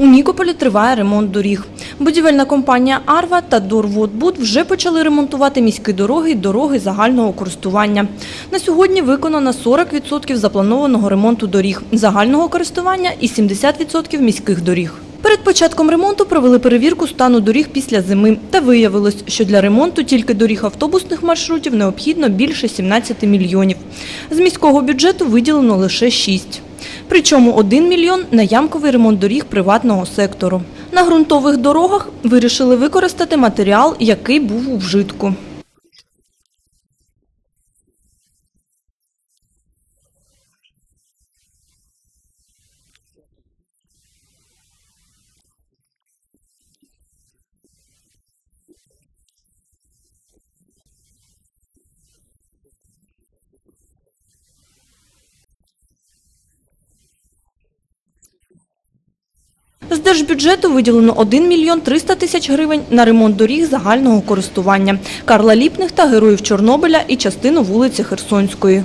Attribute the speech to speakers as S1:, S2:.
S1: У Нікополі триває ремонт доріг. Будівельна компанія «Арва» та «Дорводбуд» вже почали ремонтувати міські дороги й дороги загального користування. На сьогодні виконано 40% запланованого ремонту доріг загального користування і 70% міських доріг. Перед початком ремонту провели перевірку стану доріг після зими та виявилось, що для ремонту тільки доріг автобусних маршрутів необхідно більше 17 мільйонів. З міського бюджету виділено лише 6. Причому 1 мільйон на ямковий ремонт доріг приватного сектору. На ґрунтових дорогах вирішили використати матеріал, який був у вжитку. З держбюджету виділено 1 мільйон 300 тисяч гривень на ремонт доріг загального користування Карла Ліпних та Героїв Чорнобиля і частину вулиці Херсонської.